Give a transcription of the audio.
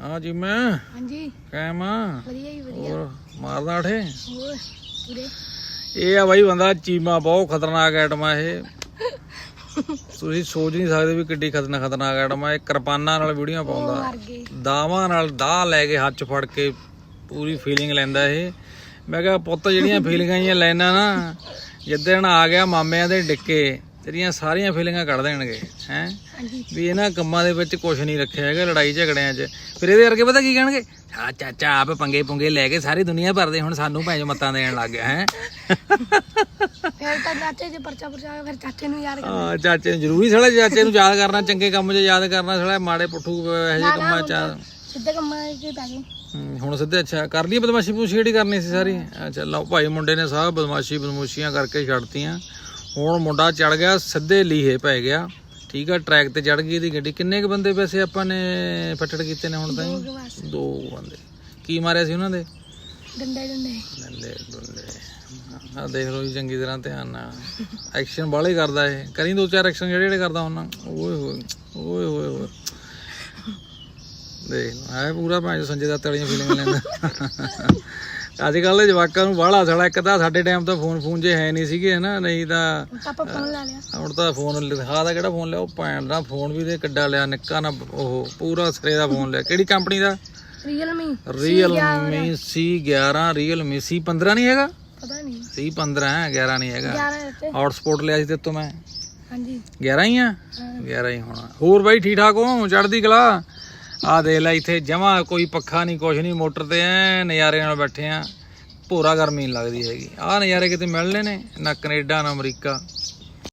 ਹਾਂ ਜੀ ਮੈਂ ਹਾਂਜੀ। ਕਾਇਮ ਆ। ਵਧੀਆ ਹੀ ਵਧੀਆ। ਹੋਰ ਮਾਰਦਾ ਠੇ ਹੋਰ ਪੂਰੇ। ਇਹ ਆ ਬਾਈ ਬੰਦਾ ਚੀਮਾ ਬਹੁਤ ਖਤਰਨਾਕ ਆਈਟਮ ਆ ਇਹ। ਤੁਸੀਂ ਸੋਚ ਨਹੀਂ ਸਕਦੇ ਵੀ ਕਿੱਡੀ ਖਤਰਨਾਕ ਖਤਰਨਾਕ ਆਈਟਮ ਆ। ਇਹ ਕਿਰਪਾਨਾਂ ਨਾਲ ਵੀਡੀਓ ਪਾਉਂਦਾ। ਦਾਵਾਂ ਨਾਲ ਦਾਹ ਲੈ ਕੇ ਹੱਥ 'ਚ ਫੜ ਕੇ ਪੂਰੀ ਫੀਲਿੰਗ ਲੈਂਦਾ ਇਹ। ਮੈਂ ਕਿਹਾ ਪੁੱਤ ਜਿਹੜੀਆਂ ਫੀਲਿੰਗਾਂ ਜੀਆਂ ਲੈਣਾ ਨਾ ਜਿੱਦਣ ਆ ਗਿਆ ਮਾਮਿਆਂ ਦੇ ਡਿੱਕੇ ਤੇਰੀਆਂ ਸਾਰੀਆਂ ਫੀਲਿੰਗਾਂ ਕੱਢ ਦੇਣਗੇ ਹੈ? ਵੀ ਇਹਨਾਂ ਕੰਮਾਂ ਦੇ ਵਿੱਚ ਕੁਝ ਨਹੀਂ ਰੱਖਿਆ ਹੈਗਾ ਲੜਾਈ ਝਗੜਿਆਂ 'ਚ। ਫਿਰ ਇਹਦੇ ਵਰਗੇ ਪਤਾ ਕੀ ਕਹਿਣਗੇ? ਆ ਚਾਚਾ ਆਪ ਪੰਗੇ ਪੁੰਗੇ ਲੈ ਕੇ ਸਾਰੀ ਦੁਨੀਆ ਭਰਦੇ ਹੁਣ ਸਾਨੂੰ ਭੈਣ ਮੱਤਾਂ ਦੇਣ ਲੱਗ ਗਿਆ ਹੈ? ਫਿਰ ਤਾਂ ਚਾਚੇ ਜੇ ਪਰਚਾ ਪਰਚਾ ਫਿਰ ਚਾਚੇ ਨੂੰ ਯਾਦ ਕਰ ਆ ਚਾਚੇ ਨੂੰ ਜ਼ਰੂਰੀ ਸਾਲਾ ਚਾਚੇ ਨੂੰ ਯਾਦ ਕਰਨਾ ਚੰਗੇ ਕੰਮ 'ਚ ਯਾਦ ਕਰਨਾ ਸਾਲਾ ਮਾੜੇ ਪੁੱਠੂ ਇਹੋ ਜਿਹੇ ਕੰਮਾਂ 'ਚ। ਆ- ਸਿੱਧੇ ਕੰਮਾਂ 'ਚ ਪੈ ਗਏ। ਹਮ, ਹੁਣ ਸਿੱਧੇ ਅੱਛਾ ਕਰ ਲਈ ਬਦਮਾਸ਼ੀ ਪੂਛੀ ਜਿਹੜੀ ਕਰਨੀ ਸੀ ਸਾਰੀ। ਅੱਛਾ ਲਓ ਭਾਈ ਮੁੰਡੇ ਨੇ ਸਭ ਬਦਮਾਸ਼ੀ ਬਦਮੂਸ਼ੀਆਂ ਕਰਕੇ ਛੱਡਤੀਆਂ। ਹੁਣ ਮੁੰਡਾ ਚੜ ਗਿਆ ਸਿੱਧੇ ਲੀਹੇ ਪੈ ਗਿਆ। ਠੀਕ ਆ ਟਰੈਕ ਤੇ ਚੜ ਗਈ ਇਹਦੀ ਗੱਡੀ। ਕਿੰਨੇ ਕ ਬੰਦੇ ਵੈਸੇ ਆਪਾਂ ਨੇ ਫੱਟੜ ਕੀਤੇ ਨੇ ਹੁਣ ਦੋ ਤਾਈਂ ਦੋ ਬੰਦੇ। ਕੀ ਮਾਰਿਆ ਸੀ ਉਹਨਾਂ ਦੇ? ਡੰਡੇ ਡੰਡੇ। ਡੰਡੇ ਡੁੰਡੇ। ਆ ਦੇਖ ਲਓ ਜੀ ਚੰਗੀ ਤਰ੍ਹਾਂ ਧਿਆਨ ਨਾਲ। ਐਕਸ਼ਨ ਬਾਲੇ ਕਰਦਾ ਇਹ। ਕਰੀ ਦੋ ਚਾਰ ਐਕਸ਼ਨ ਜਿਹੜੇ ਜਿਹੜੇ ਕਰਦਾ ਉਹਨਾਂ। ਓਏ ਹੋਏ ਓਏ ਹੋਏ ਹੋਏ ਦੇਖ ਐ ਪੂਰਾ ਭਾਂ ਸੰਜੇ ਦੱਤ ਵਾਲੀਆਂ ਫੀਲਿੰਗ ਲੈਂਦਾ। ਅੱਜ ਕੱਲ ਦੇ ਜਵਾਕਾਂ ਨੂੰ ਬਾਹਲਾ ਸਾਲਾ ਇੱਕ ਤਾਂ ਸਾਡੇ ਟਾਈਮ ਤਾਂ ਫੋਨ ਫੋਨ ਜੇ ਹੈ ਨਹੀਂ ਸੀਗੇ ਹਨਾ? ਨਹੀਂ ਤਾਂ ਪਾਪਾ ਫੋਨ ਲਾ ਲਿਆ। ਹੁਣ ਤਾਂ ਫੋਨ ਲਿਖਾ ਦਾ ਕਿਹੜਾ ਫੋਨ ਲਿਆ? ਉਹ ਭੈਣ ਦਾ ਫੋਨ ਵੀ ਤੇ ਕਿੱਡਾ ਲਿਆ ਨਿੱਕਾ ਨਾ ਉਹ ਪੂਰਾ ਸਿਰੇ ਦਾ ਫੋਨ ਲਿਆ। ਕਿਹੜੀ ਕੰਪਨੀ ਦਾ? Realme Realme C11 Realme C15 ਨਹੀਂ ਹੈਗਾ? ਪਤਾ ਨਹੀਂ। C15 ਹੈ 11 ਨਹੀਂ ਹੈਗਾ। 11 ਤੇ ਹੌਟਸਪੌਟ ਲਿਆ ਸੀ ਤੇ ਤੋਂ ਮੈਂ। ਹਾਂਜੀ। 11 ਹੀ ਆ? ਹਾਂ। 11 ਹੀ ਹੋਣਾ। ਹੋਰ ਬਾਈ ਠੀਕ ਠਾਕ ਹੋ? ਚੜਦੀ ਕਲਾ? ਆ ਦੇਖ ਲੈ ਇੱਥੇ ਜਮਾ ਕੋਈ ਪੱਖਾ ਨਹੀਂ, ਕੁਛ ਨਹੀਂ, ਮੋਟਰ ਤੇ ਐ ਨਜ਼ਾਰੇ ਨਾਲ ਬੈਠੇ ਆ। ਭੋਰਾ ਗਰਮੀ ਨਹੀਂ ਲੱਗਦੀ ਹੈਗੀ। ਆਹ ਨਜ਼ਾਰੇ ਕਿਤੇ ਮਿਲਣੇ ਨੇ? ਨਾ ਕੈਨੇਡਾ, ਨਾ ਅਮਰੀਕਾ।